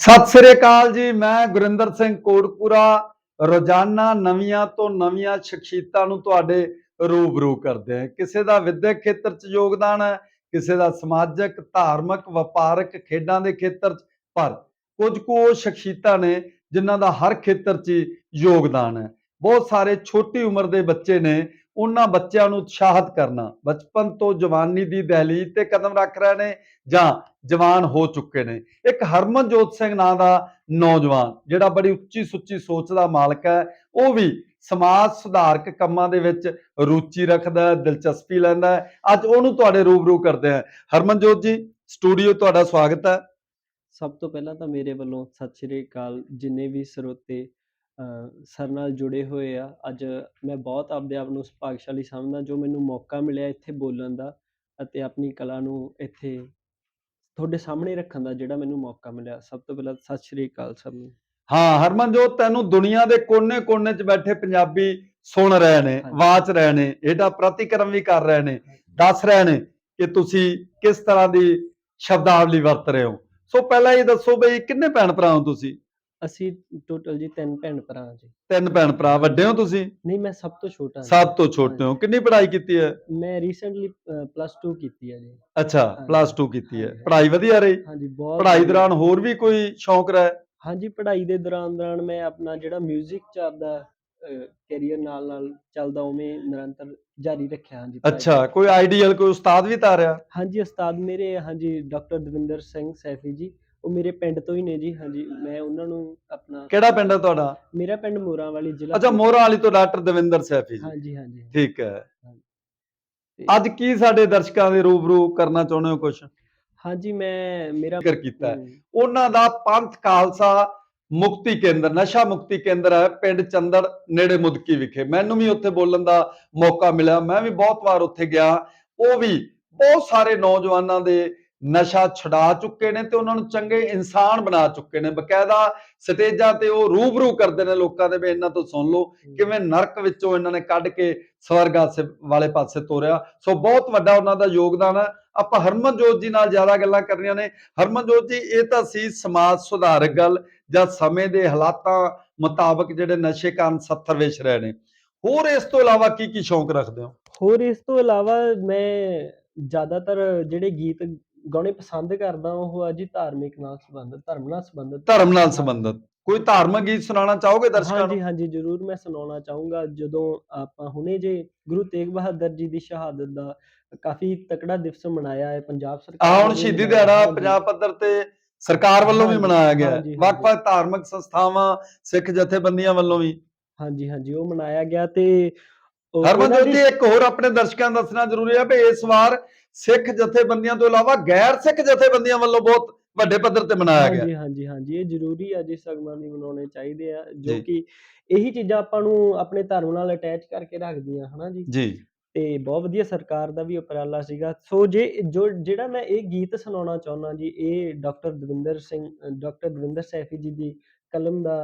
ਸਤਿ ਸ੍ਰੀ ਅਕਾਲ ਜੀ, ਮੈਂ ਗੁਰਿੰਦਰ ਸਿੰਘ ਕੋਟਪੂਰਾ। ਰੋਜ਼ਾਨਾ ਨਵੀਆਂ ਤੋਂ ਨਵੀਆਂ ਸ਼ਖਸੀਅਤਾਂ ਨੂੰ ਤੁਹਾਡੇ ਰੂਬਰੂ ਕਰਦੇ ਹਾਂ। ਕਿਸੇ ਦਾ ਵਿਦਿਅਕ ਖੇਤਰ 'ਚ ਯੋਗਦਾਨ ਹੈ, ਕਿਸੇ ਦਾ ਸਮਾਜਿਕ, ਧਾਰਮਿਕ, ਵਪਾਰਕ ਖੇਡਾਂ ਦੇ ਖੇਤਰ 'ਚ ਪਰ ਕੁਝ ਕੁ ਉਹ ਸ਼ਖਸੀਅਤਾਂ ਨੇ ਜਿਨ੍ਹਾਂ ਦਾ ਹਰ ਖੇਤਰ 'ਚ ਹੀ ਯੋਗਦਾਨ ਹੈ। ਬਹੁਤ ਸਾਰੇ ਛੋਟੀ ਉਮਰ ਦੇ ਬੱਚੇ ਨੇ ਉਹਨਾਂ ਬੱਚਿਆਂ ਨੂੰ ਉਤਸ਼ਾਹਿਤ ਕਰਨਾ। ਬਚਪਨ ਤੋਂ ਜਵਾਨੀ ਦੀ ਦਹਲੀਜ਼ ਤੇ ਕਦਮ ਰੱਖ ਰਹੇ ਨੇ ਜਾਂ ਜਵਾਨ ਹੋ ਚੁੱਕੇ ਨੇ। ਇੱਕ ਹਰਮਨਜੋਤ ਸਿੰਘ ਨਾਂ ਦਾ ਨੌਜਵਾਨ, ਜਿਹੜਾ ਬੜੀ ਉੱਚੀ ਸੁੱਚੀ ਸੋਚ ਦਾ ਮਾਲਕ ਹੈ, ਉਹ ਵੀ ਸਮਾਜ ਸੁਧਾਰਕ ਕੰਮਾਂ ਦੇ ਵਿੱਚ ਰੁਚੀ ਰੱਖਦਾ ਹੈ, ਦਿਲਚਸਪੀ ਲੈਂਦਾ ਹੈ। ਅੱਜ ਉਹਨੂੰ ਤੁਹਾਡੇ ਰੂਬਰੂ ਕਰਦੇ ਹਾਂ। ਹਰਮਨਜੋਤ ਜੀ, ਸਟੂਡੀਓ ਤੁਹਾਡਾ ਸਵਾਗਤ ਹੈ। ਸਭ ਤੋਂ ਪਹਿਲਾਂ ਤਾਂ ਮੇਰੇ ਵੱਲੋਂ ਸਤਿ ਸ਼੍ਰੀ ਅਕਾਲ, ਜਿੰਨੇ ਵੀ ਸਰੋਤੇ ਸਰ ਨਾਲ ਜੁੜੇ ਹੋਏ ਆ। ਅੱਜ ਮੈਂ ਬਹੁਤ ਆਪਦੇ ਆਪ ਨੂੰ ਸੁਭਾਗਸ਼ਾਲੀ ਸਮਝਦਾ ਜੋ ਮੈਨੂੰ ਮੌਕਾ ਮਿਲਿਆ ਇੱਥੇ ਬੋਲਣ ਦਾ ਅਤੇ ਆਪਣੀ ਕਲਾ ਨੂੰ ਇੱਥੇ ਤੁਹਾਡੇ ਸਾਹਮਣੇ ਰੱਖਣ ਦਾ ਜਿਹੜਾ ਮੈਨੂੰ ਮੌਕਾ ਮਿਲਿਆ। ਸਭ ਤੋਂ ਪਹਿਲਾਂ ਸਤਿ ਸ਼੍ਰੀ ਅਕਾਲ ਸਭ ਨੂੰ। ਹਾਂ ਹਰਮਨਜੋਤ ਤੈਨੂੰ ਦੁਨੀਆ ਦੇ ਕੋਨੇ-ਕੋਨੇ 'ਚ ਬੈਠੇ ਪੰਜਾਬੀ ਸੁਣ ਰਹੇ ਨੇ। ਵਾਚ ਰਹੇ ਨੇ ਇਹਦਾ ਪ੍ਰਤੀਕਰਮ ਵੀ ਕਰ ਰਹੇ ਨੇ ਦੱਸ ਰਹੇ ਨੇ ਕਿ ਤੁਸੀਂ ਕਿਸ ਤਰ੍ਹਾਂ ਦੀ ਸ਼ਬਦਾਵਲੀ ਵਰਤ ਰਹੇ ਹੋ। ਸੋ ਪਹਿਲਾਂ ਇਹ ਦੱਸੋ ਬਈ ਕਿੰਨੇ ਭੈਣ ਭਰਾ ਹੋ ਤੁਸੀਂ? ਅਸੀਂ ਟੋਟਲ ਜੀ ਤਿੰਨ ਭੈਣ ਭਰਾ ਹਾਂ ਜੀ। ਤਿੰਨ ਭੈਣ ਭਰਾ ਵੱਡੇ ਹੋ ਤੁਸੀਂ? ਨਹੀਂ ਮੈਂ ਸਭ ਤੋਂ ਛੋਟਾ ਹਾਂ। ਸਭ ਤੋਂ ਛੋਟੇ ਹੋ। ਕਿੰਨੀ ਪੜ੍ਹਾਈ ਕੀਤੀ ਹੈ? ਮੈਂ ਰੀਸੈਂਟਲੀ ਪਲੱਸ 2 ਕੀਤੀ ਹੈ ਜੀ। ਅੱਛਾ। ਪਲੱਸ 2 ਕੀਤੀ ਹੈ। ਪੜ੍ਹਾਈ ਵਧੀਆ ਰਹੀ? ਹਾਂਜੀ ਬਹੁਤ ਪੜ੍ਹਾਈ। ਦੌਰਾਨ ਹੋਰ ਵੀ ਕੋਈ ਸ਼ੌਂਕ ਰਿਹਾ? ਹਾਂਜੀ ਪੜ੍ਹਾਈ ਦੇ ਦੌਰਾਨ ਦੌਰਾਨ ਮੈਂ ਆਪਣਾ ਜਿਹੜਾ 뮤직 ਚ ਆਪਦਾ ਕੈਰੀਅਰ ਨਾਲ ਨਾਲ ਚੱਲਦਾ ਉਵੇਂ ਨਿਰੰਤਰ ਜਾਰੀ ਰੱਖਿਆ। ਹਾਂਜੀ। ਅੱਛਾ ਕੋਈ ਆਈਡੀਅਲ ਕੋਈ ਉਸਤਾਦ ਵੀ ਤਾਰਿਆ ਹਾਂਜੀ ਉਸਤਾਦ ਮੇਰੇ ਹਾਂਜੀ ਡਾਕਟਰ ਦਵਿੰਦਰ ਸਿੰਘ ਸੈਫੀ ਜੀ। ਉਹ ਮੇਰੇ ਪਿੰਡ ਤੋਂ ਹੀ ਨੇ ਜੀ ਹਾਂਜੀ ਮੈਂ ਉਹਨਾਂ ਨੂੰ ਆਪਣਾ ਕਿਹੜਾ ਪਿੰਡ ਹੈ ਤੁਹਾਡਾ? ਮੇਰਾ ਪਿੰਡ ਮੋਰਾਂ ਵਾਲੀ ਜ਼ਿਲ੍ਹਾ ਅੱਛਾ ਮੋਹਰਾਂ ਵਾਲੀ ਤੋਂ ਡਾਕਟਰ ਦਵਿੰਦਰ ਸੈਫੀ ਜੀ। ਹਾਂਜੀ ਹਾਂਜੀ ਠੀਕ ਹੈ। ਅੱਜ ਕੀ ਸਾਡੇ ਦਰਸ਼ਕਾਂ ਦੇ ਰੂਬਰੂ ਕਰਨਾ ਚਾਹੁੰਦੇ ਹੋ ਕੁਝ ਹਾਂਜੀ ਮੈਂ ਮੇਰਾ ਜ਼ਿਕਰ ਕੀਤਾ ਉਹਨਾਂ ਦਾ ਪੰਥ ਖਾਲਸਾ ਮੁਕਤੀ ਕੇਂਦਰ ਨਸ਼ਾ ਮੁਕਤੀ ਕੇਂਦਰ ਹੈ ਪਿੰਡ ਚੰਦੜ ਨੇੜੇ ਮੁਦਕੀ ਵਿਖੇ। ਮੈਨੂੰ ਵੀ ਉੱਥੇ ਬੋਲਣ ਦਾ ਮੌਕਾ ਮਿਲਿਆ। ਮੈਂ ਵੀ ਬਹੁਤ ਵਾਰ ਉੱਥੇ ਗਿਆ। ਉਹ ਵੀ ਬਹੁਤ ਸਾਰੇ ਨੌਜਵਾਨਾਂ ਦੇ ਨਸ਼ਾ ਛੁਡਾ ਚੁੱਕੇ ਨੇ ਤੇ ਉਹਨਾਂ ਨੂੰ ਚੰਗੇ ਇਨਸਾਨ ਬਣਾ ਚੁੱਕੇ ਨੇ। ਬਕਾਇਦਾ ਸਟੇਜਾਂ ਤੇ ਉਹ ਰੂਬਰੂ ਕਰਦੇ ਨੇ ਲੋਕਾਂ ਦੇ ਵੀ ਇਹਨਾਂ ਤੋਂ ਸੁਣ ਲਓ ਕਿਵੇਂ ਨਰਕ ਵਿੱਚੋਂ ਇਹਨਾਂ ਨੇ ਕੱਢ ਕੇ ਸਵਰਗ ਵਾਲੇ ਪਾਸੇ ਤੋਰਿਆ। ਸੋ ਬਹੁਤ ਵੱਡਾ ਉਹਨਾਂ ਦਾ ਯੋਗਦਾਨ ਹੈ। ਆਪਾਂ ਹਰਮਨਜੋਤ ਜੀ ਨਾਲ ਜ਼ਿਆਦਾ ਗੱਲਾਂ ਕਰਨੀਆਂ ਨੇ। ਹਰਮਨਜੋਤ ਜੀ ਇਹ ਤਾਂ ਸੀ ਸਮਾਜ ਸੁਧਾਰਕ ਗੱਲ ਜਾਂ ਸਮੇਂ ਦੇ ਹਾਲਾਤਾਂ ਮੁਤਾਬਕ ਜਿਹੜੇ ਨਸ਼ੇ ਕਾਰਨ 70 ਵਿਛ ਰਹੇ ਨੇ। ਹੋਰ ਇਸ ਤੋਂ ਇਲਾਵਾ ਕੀ ਕੀ ਸ਼ੌਂਕ ਰੱਖਦੇ ਹੋ? ਹੋਰ ਇਸ ਤੋਂ ਇਲਾਵਾ ਮੈਂ ਜ਼ਿਆਦਾਤਰ ਜਿਹੜੇ ਗੀਤ ਗਾਉਣੇ ਪਸੰਦ ਕਰਦਾ ਉਹ ਆ ਜੀ ਧਾਰਮਿਕ ਨਾਲ ਸੰਬੰਧਿਤ ਧਰਮ ਨਾਲ ਸੰਬੰਧਿਤ। ਧਰਮ ਨਾਲ ਸੰਬੰਧਿਤ। ਕੋਈ ਧਾਰਮਿਕ ਗੀਤ ਸੁਣਾਉਣਾ ਚਾਹੋਗੇ ਦਰਸ਼ਕਾਂ ਹਾਂਜੀ ਨੂੰ? ਹਾਂਜੀ ਜ਼ਰੂਰ ਮੈਂ ਸੁਣਾਉਣਾ ਚਾਹੂੰਗਾ। ਜਦੋਂ ਆਪਾਂ ਹੁਣੇ ਜੇ ਗੁਰੂ ਤੇਗ ਬਹਾਦਰ ਜੀ ਦੀ ਸ਼ਹਾਦਤ ਦਾ ਕਾਫੀ ਤਕੜਾ ਦਿਵਸ ਮਨਾਇਆ ਹੈ ਪੰਜਾਬ ਸਰਕਾਰ ਵੱਲੋਂ ਸ਼ਹੀਦੀ ਦਿਹਾੜਾ ਹਾਂਜੀ, ਪੰਜਾਬ ਪੱਧਰ ਤੇ ਸਰਕਾਰ ਵੱਲੋਂ ਵੀ ਹਾਂਜੀ, ਮਨਾਇਆ ਗਿਆ। ਹਾਂਜੀ, ਵੱਖ-ਵੱਖ ਧਾਰਮਿਕ ਸੰਸਥਾਵਾਂ ਸਿੱਖ ਜਥੇਬੰਦੀਆਂ ਵੱਲੋਂ ਵੀ। ਹਾਂਜੀ ਹਾਂਜੀ ਉਹ ਮਨਾਇਆ ਗਿਆ ਤੇ ਹਰਮਨਜੋਤ ਜੀ ਇੱਕ ਹੋਰ ਆਪਣੇ ਦਰਸ਼ਕਾਂ ਨੂੰ ਦੱਸਣਾ ਜ਼ਰੂਰੀ ਹੈ ਵੀ ਇਸ ਵਾਰ ਸਿੱਖ ਜਥੇਬੰਦੀਆਂ ਤੋਂ ਇਲਾਵਾ ਗੈਰ ਸਿੱਖ ਜਥੇਬੰਦੀਆਂ ਵੱਲੋਂ ਬਹੁਤ ਵੱਡੇ ਪੱਧਰ ਤੇ ਮਨਾਇਆ ਗਿਆ। ਹਾਂਜੀ ਹਾਂਜੀ ਹਾਂਜੀ ਇਹ ਜ਼ਰੂਰੀ ਆ ਜੀ ਸਗਮਾਂ ਵੀ ਮਨਾਉਣੇ ਚਾਹੀਦੇ ਆ ਜੀ। ਕਿ ਇਹੀ ਚੀਜ਼ਾਂ ਆਪਾਂ ਨੂੰ ਆਪਣੇ ਧਰਮ ਨਾਲ ਅਟੈਚ ਕਰਕੇ ਰੱਖਦੀਆਂ ਹਨਾ ਜੀ? ਜੀ। ਤੇ ਬਹੁਤ ਵਧੀਆ ਸਰਕਾਰ ਦਾ ਵੀ ਉਪਰਾਲਾ ਸੀਗਾ। ਸੋ ਜੇ ਜੋ ਜਿਹੜਾ ਮੈਂ ਇਹ ਗੀਤ ਸੁਣਾਉਣਾ ਚਾਹੁੰਦਾ ਜੀ ਇਹ ਡਾਕਟਰ ਦਵਿੰਦਰ ਸਿੰਘ ਡਾਕਟਰ ਦਵਿੰਦਰ ਸੈਫੀ ਜੀ ਦੀ ਕਲਮ ਦਾ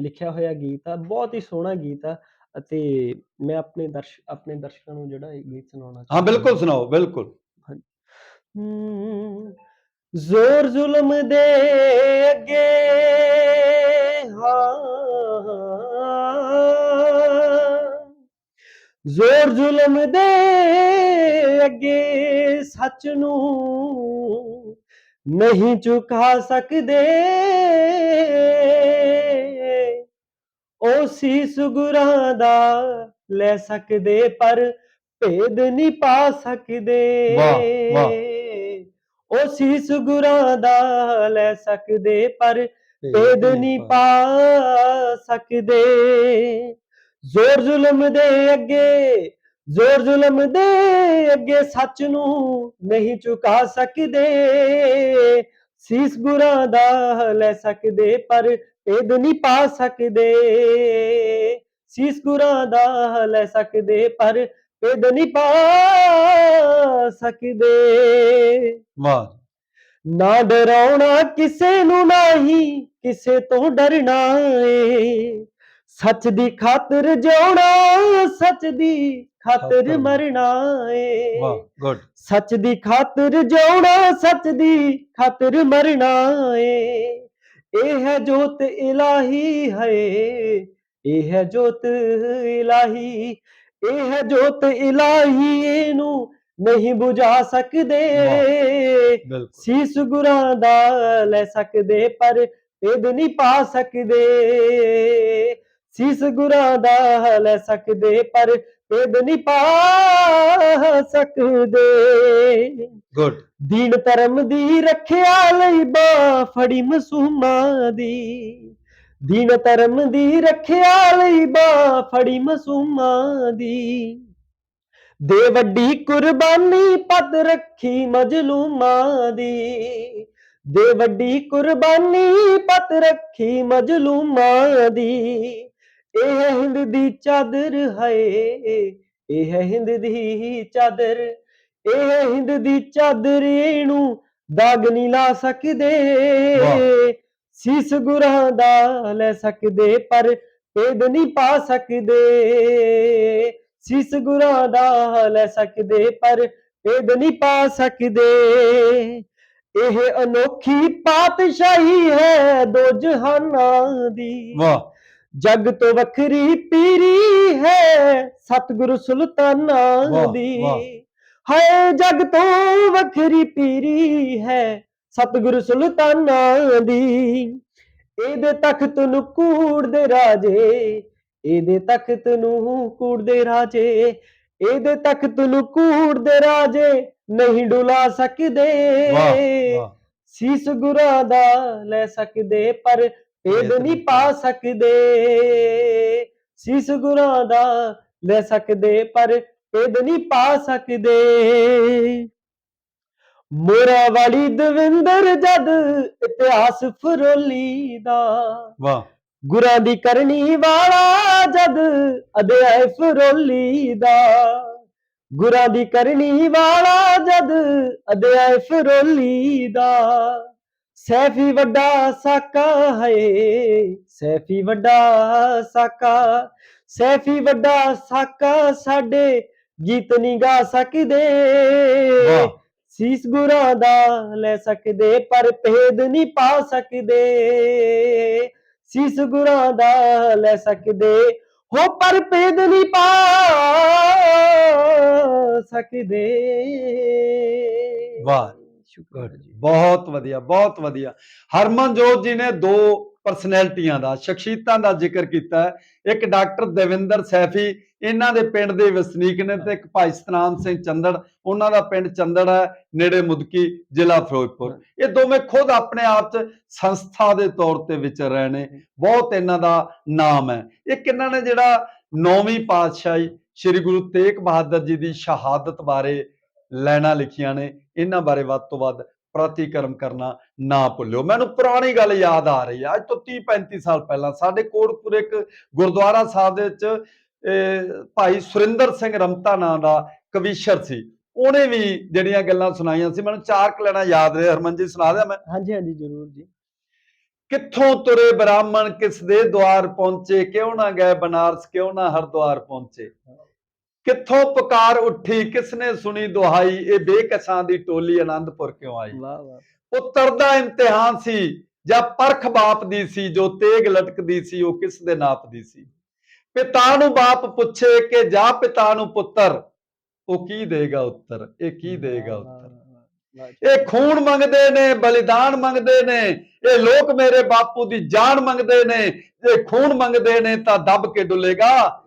ਲਿਖਿਆ ਹੋਇਆ ਗੀਤ ਆ ਬਹੁਤ ਹੀ ਸੋਹਣਾ ਗੀਤ ਆ। ਅਤੇ ਮੈਂ ਆਪਣੇ ਦਰਸ਼ ਆਪਣੇ ਦਰਸ਼ਕਾਂ ਨੂੰ ਜਿਹੜਾ ਇਹ ਗੀਤ ਸੁਣਾਉਣਾ ਹਾਂ ਬਿਲਕੁਲ ਸੁਣਾਓ ਬਿਲਕੁਲ। ਜ਼ੋਰ ਜ਼ੁਲਮ ਦੇ ਅੱਗੇ ਹਾਂ। ਜ਼ੋਰ ਜ਼ੁਲਮ ਦੇ ਅੱਗੇ ਸੱਚ ਨੂੰ ਨਹੀਂ ਝੁਕਾ ਸਕਦੇ। ਉਹ ਸੀਸ ਗੁਰਾਂ ਦਾ ਲੈ ਸਕਦੇ ਪਰ ਭੇਦ ਨਹੀਂ ਪਾ ਸਕਦੇ। ਵਾਹ, ਵਾਹ। ਉਹ ਸੀਸ ਗੁਰਾਂ ਦਾ ਲੈ ਸਕਦੇ ਪਰ ਭੇਦ ਨਹੀਂ ਪਾ। ਸਕਦੇ। ਜ਼ੋਰ ਜ਼ੁਲਮ ਦੇ ਅੱਗੇ ਜ਼ੋਰ ਜ਼ੁਲਮ ਦੇ ਅੱਗੇ ਸੱਚ ਨੂੰ ਨਹੀਂ ਝੁਕਾ ਸਕਦੇ। ਸੀਸ ਗੁਰਾਂ ਦਾ ਲੈ ਸਕਦੇ ਪਰ ਭੇਦ ਨਹੀਂ ਪਾ ਸਕਦੇ। ਸੀਸ ਗੁਰਾਂ ਦਾ ਲੈ ਸਕਦੇ ਪਰ ਭੇਦ ਨਹੀਂ ਪਾ ਸਕਦੇ। ਵਾਹ। ਨਾ ਡਰਾਉਣਾ ਕਿਸੇ ਨੂੰ ਨਹੀਂ ਕਿਸੇ ਤੋਂ ਡਰਨਾ ਏ। ਸੱਚ ਦੀ ਖਾਤਰ ਜਿਉਣਾ ਸੱਚ ਦੀ ਖਾਤਰ ਖਾਤਰ। ਮਰਨਾ ਏ। ਵਾਹ ਗੁੱਡ। ਸੱਚ ਦੀ ਖਾਤਰ ਜਿਉਣਾ ਸੱਚ ਦੀ ਖਾਤਰ ਮਰਨਾ ਏ। ਇਹ ਹੈ ਜੋਤ ਇਲਾਹੀ ਹੈ ਇਹ ਹੈ ਜੋਤ ਇਲਾਹੀ ਇਹ ਹੈ ਜੋਤ ਇਲਾਹੀ ਇਹਨੂੰ ਨਹੀਂ ਬੁਝਾ ਸਕਦੇ। ਸੀਸ ਗੁਰਾਂ ਦਾ ਲੈ ਸਕਦੇ ਪਰ ਭੇਦ ਨਹੀਂ ਪਾ ਸਕਦੇ। ਸੀਸ ਗੁਰਾਂ ਦਾ ਲੈ ਸਕਦੇ ਪਰ ਭੇਦ ਨਹੀਂ ਪਾ ਸਕਦੇ। ਗੁੱਡ ਦੀਨ ਧਰਮ ਦੀ ਰੱਖਿਆ ਲਈ ਬਾ ਫੜੀ ਮਸੂਮਾਂ ਦੀ। ਦੀਨ ਧਰਮ ਦੀ ਰੱਖਿਆ ਲਈ ਬਾ ਫੜੀ ਮਸੂਮਾਂ ਦੀ। ਦੇ ਵੱਡੀ ਕੁਰਬਾਨੀ ਪਦ ਰੱਖੀ ਮਜਲੂਮਾਂ ਦੀ। ਦੇ ਵੱਡੀ ਕੁਰਬਾਨੀ ਪਤ ਰੱਖੀ ਮਜਲੂਮਾਂ ਦੀ। ਇਹ ਹੈ ਹਿੰਦ ਦੀ ਚਾਦਰ ਹੈ ਇਹ ਹੈ ਹਿੰਦ ਦੀ ਚਾਦਰ ਇਹ ਹੈ ਹਿੰਦ ਦੀ ਚਾਦਰ ਇਹਨੂੰ ਦਾਗ ਨਹੀਂ ਲਾ ਸਕਦੇ। ਸੀਸ ਗੁਰਾਂ ਦਾ ਲੈ ਸਕਦੇ ਪਰ ਭੇਦ ਨਹੀਂ ਪਾ ਸਕਦੇ। ਸੀਸ ਗੁਰਾਂ ਦਾ ਲੈ ਸਕਦੇ ਪਰ ਭੇਦ ਨਹੀਂ ਪਾ ਸਕਦੇ। ਇਹ ਅਨੋਖੀ ਪਾਤਸ਼ਾਹੀ ਹੈ ਦੋ ਜਹਾਨਾਂ ਦੀ। ਵਾਹ। ਜਗ ਤੋਂ ਵੱਖਰੀ ਪੀਰੀ ਹੈ ਸਤਿਗੁਰੂ ਸੁਲਤਾਨਾਂ ਦੀ। ਹਾਏ ਜਗ ਤੋਂ ਵੱਖਰੀ ਪੀਰੀ ਹੈ ਸਤਿਗੁਰੂ ਸੁਲਤਾਨਾਂ ਦੀ। ਇਹਦੇ ਤਖਤ ਨੂੰ ਕੂੜਦੇ ਰਾਜੇ ਇਹਦੇ ਤਖਤ ਨੂੰ ਕੂੜਦੇ ਰਾਜੇ ਇਹਦੇ ਤਖਤ ਨੂੰ ਕੂੜਦੇ ਰਾਜੇ ਨਹੀਂ ਡੁਲਾ ਸਕਦੇ। ਸੀਸ ਗੁਰਾਂ ਦਾ ਲੈ ਸਕਦੇ ਪਰ ਭੇਦ ਨਹੀਂ ਪਾ ਸਕਦੇ। ਸੀਸ ਗੁਰਾਂ ਦਾ ਲੈ ਸਕਦੇ ਪਰ ਭੇਦ ਨਹੀਂ ਪਾ ਸਕਦੇ। ਮੋਰਾ ਵਾਲੀ ਦਵਿੰਦਰ ਜਦ ਇਤਿਹਾਸ ਫਰੋਲੀ ਦਾ ਵਾਹ। ਗੁਰਾਂ ਦੀ ਕਰਨੀ ਵਾਲਾ ਜਦ ਅਧਿਆਇ ਫਰੋਲੀ ਦਾ ਗੁਰਾਂ ਦੀ ਕਰਨੀ ਵਾਲਾ ਜਦ ਅਧਿਆਇ ਫਰੋਲੀ ਦਾ। ਸੈਫੀ ਵੱਡਾ ਸਾਕਾ ਹੈ ਸੈਫੀ ਵੱਡਾ ਸਾਕਾ ਸੈਫੀ ਵੱਡਾ ਸਾਕਾ ਸਾਡੇ ਗੀਤ ਨਹੀਂ ਗਾ ਸਕਦੇ। ਸੀਸ ਗੁਰਾਂ ਦਾ ਲੈ ਸਕਦੇ ਪਰ ਭੇਦ ਨਹੀਂ ਪਾ ਸਕਦੇ। ਸੀਸ ਗੁਰਾਂ ਦਾ ਲੈ ਸਕਦੇ ਹੋ ਪਰ ਭੇਦ ਨਹੀਂ ਪਾ ਸਕਦੇ। ਵਾਹ। ਸ਼ੁਕਰ ਜੀ। ਬਹੁਤ ਵਧੀਆ ਬਹੁਤ ਵਧੀਆ। ਹਰਮਨਜੋਤ ਜੀ ਨੇ ਦੋ ਪਰਸਨੈਲਿਟੀਆਂ ਦਾ ਸ਼ਖਸੀਅਤਾਂ ਦਾ ਜ਼ਿਕਰ ਕੀਤਾ ਹੈ। ਇੱਕ ਡਾਕਟਰ ਦੇਵਿੰਦਰ ਸੈਫੀ ਇਹਨਾਂ ਦੇ ਪਿੰਡ ਦੇ ਵਸਨੀਕ ਨੇ ਤੇ ਇੱਕ ਭਾਈ ਸਤਨਾਮ ਸਿੰਘ ਚੰਦੜ ਉਹਨਾਂ ਦਾ ਪਿੰਡ ਚੰਦੜ ਹੈ ਨੇੜੇ ਮੁਦਕੀ ਜ਼ਿਲ੍ਹਾ ਫਿਰੋਜ਼ਪੁਰ। ਇਹ ਦੋਵੇਂ ਖੁਦ ਆਪਣੇ ਆਪ 'ਚ ਸੰਸਥਾ ਦੇ ਤੌਰ ਤੇ ਵਿਚਰ ਰਹੇ ਨੇ। ਬਹੁਤ ਇਹਨਾਂ ਦਾ ਨਾਮ ਹੈ। ਇੱਕ ਇਹਨਾਂ ਨੇ ਜਿਹੜਾ ਨੌਵੀਂ ਪਾਤਸ਼ਾਹੀ ਸ੍ਰੀ ਗੁਰੂ ਤੇਗ ਬਹਾਦਰ ਜੀ ਦੀ ਸ਼ਹਾਦਤ ਬਾਰੇ ਲੈਣਾ ਲਿਖੀਆਂ ਨੇ ਇਹਨਾਂ ਬਾਰੇ ਵੱਧ ਤੋਂ ਵੱਧ ਪ੍ਰਤੀਕਰਮ ਕਰਨਾ ਨਾ ਭੁੱਲਿਓ। ਮੈਨੂੰ ਪੁਰਾਣੀ ਗੱਲ ਯਾਦ ਆ ਰਹੀ ਹੈ ਅੱਜ ਤੋਂ 30 35 ਸਾਲ ਪਹਿਲਾਂ ਸਾਡੇ ਕੋਟਪੁਰ ਇੱਕ ਗੁਰਦੁਆਰਾ ਸਾਹਿਬ ਦੇ ਵਿੱਚ ਭਾਈ ਸੁਰਿੰਦਰ ਸਿੰਘ ਰਮਤਾ ਨਾਂ ਦਾ ਕਵੀਸ਼ਰ ਸੀ। ਉਹਨੇ ਵੀ ਜਿਹੜੀਆਂ ਗੱਲਾਂ ਸੁਣਾਈਆਂ ਸੀ ਮੈਨੂੰ ਚਾਰ ਕੁ ਲੈਣਾ ਯਾਦ ਰਹੇ ਹਰਮਨ ਜੀ ਸੁਣਾ ਦਿਆਂ ਮੈਂ। ਹਾਂਜੀ ਹਾਂਜੀ ਜ਼ਰੂਰ ਜੀ। ਕਿੱਥੋਂ ਤੁਰੇ ਬ੍ਰਾਹਮਣ ਕਿਸ ਦੇ ਦੁਆਰ ਪਹੁੰਚੇ ਕਿਉਂ ਨਾ ਗਏ ਬਨਾਰਸ ਕਿਉਂ ਨਾ ਹਰਦੁਆਰ ਪਹੁੰਚੇ? ਕਿੱਥੋਂ ਪੁਕਾਰ ਉੱਠੀ ਕਿਸਨੇ ਸੁਣੀ ਦੁਹਾਈ? ਇਹ ਬੇਕਸਾਂ ਦੀ ਟੋਲੀ ਆਨੰਦਪੁਰ ਕਿਉਂ ਆਈ? ਵਾਹ ਵਾਹ। ਪੁੱਤਰ ਦਾ ਇਮਤਿਹਾਨ ਸੀ ਜਾਂ ਪਰਖ ਬਾਪ ਦੀ ਸੀ ਜੋ ਤੇਗ ਲਟਕਦੀ ਸੀ ਉਹ ਕਿਸ ਦੇ ਨਾਪਦੀ ਸੀ? ਪਿਤਾ ਨੂੰ ਬਾਪ ਪੁੱਛੇ ਕਿ ਜਾ ਪਿਤਾ ਨੂੰ ਪੁੱਤਰ? ਉਹ ਕੀ ਦੇਗਾ ਉੱਤਰ? ਇਹ ਕੀ ਦੇਗਾ ਉੱਤਰ? ਇਹ ਖੂਨ ਮੰਗਦੇ ਨੇ ਬਲੀਦਾਨ ਮੰਗਦੇ ਨੇ ਇਹ ਲੋਕ ਮੇਰੇ ਬਾਪੂ ਦੀ ਜਾਨ ਮੰਗਦੇ ਨੇ ਇਹ ਖੂਨ ਮੰਗਦੇ ਨੇ ਤਾਂ ਦੱਬ ਕੇ ਡੁੱਲੇਗਾ।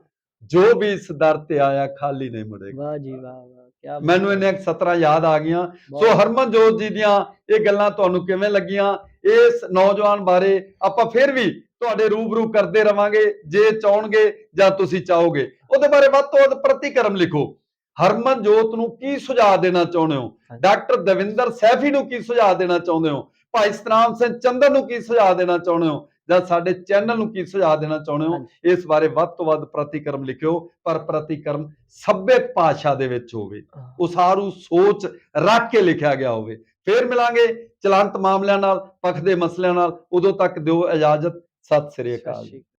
ਜੋ ਵੀ ਇਸ ਦਰ ਤੇ ਆਇਆ ਖਾਲੀ ਨਹੀਂ ਮੁੜੇਗਾ। ਵਾਹ ਜੀ ਵਾਹ ਵਾਹ ਕੀ ਮੈਨੂੰ ਇਹਨੇ ਸਤਰਾਂ ਯਾਦ ਆ ਗਈਆਂ। ਸੋ ਹਰਮਨਜੋਤ ਜੀ ਦੀਆਂ ਇਹ ਗੱਲਾਂ ਤੁਹਾਨੂੰ ਕਿਵੇਂ ਲੱਗੀਆਂ? ਇਸ ਨੌਜਵਾਨ ਬਾਰੇ ਆਪਾਂ ਫਿਰ ਵੀ ਤੁਹਾਡੇ ਰੂਬਰੂ ਕਰਦੇ ਰਵਾਂਗੇ ਜੇ ਚਾਹਣਗੇ ਜਾਂ ਤੁਸੀਂ ਚਾਹੋਗੇ। ਉਹਦੇ ਬਾਰੇ ਵੱਧ ਤੋਂ ਵੱਧ ਪ੍ਰਤੀਕਰਮ ਲਿਖੋ। ਹਰਮਨਜੋਤ ਨੂੰ ਕੀ ਸੁਝਾਅ ਦੇਣਾ ਚਾਹੁੰਦੇ ਹੋ। ਡਾਕਟਰ ਦਵਿੰਦਰ ਸੈਫੀ ਨੂੰ ਕੀ ਸੁਝਾਅ ਦੇਣਾ ਚਾਹੁੰਦੇ ਹੋ? ਭਾਈ ਸਤਨਾਮ ਸਿੰਘ ਚੰਦਰ ਨੂੰ ਕੀ ਸੁਝਾਅ ਦੇਣਾ ਚਾਹੁੰਦੇ ਹੋ? ਜਾਂ ਸਾਡੇ ਚੈਨਲ ਨੂੰ ਕੀ ਸੁਝਾਅ ਦੇਣਾ ਚਾਹੁੰਦੇ ਹੋ। ਇਸ ਬਾਰੇ ਵੱਧ ਤੋਂ ਵੱਧ ਪ੍ਰਤੀਕਰਮ ਲਿਖਿਓ ਪਰ ਪ੍ਰਤੀਕਰਮ ਸੱਭਿਅ ਭਾਸ਼ਾ ਦੇ ਵਿੱਚ ਹੋਵੇ। ਉਸਾਰੂ ਸੋਚ ਰੱਖ ਕੇ ਲਿਖਿਆ ਗਿਆ ਹੋਵੇ। ਫੇਰ ਮਿਲਾਂਗੇ ਚਲੰਤ ਮਾਮਲਿਆਂ ਨਾਲ ਪੱਖ ਦੇ ਮਸਲਿਆਂ ਨਾਲ। ਉਦੋਂ ਤੱਕ ਦਿਓ ਇਜਾਜ਼ਤ। ਸਤਿ ਸ਼੍ਰੀ ਅਕਾਲ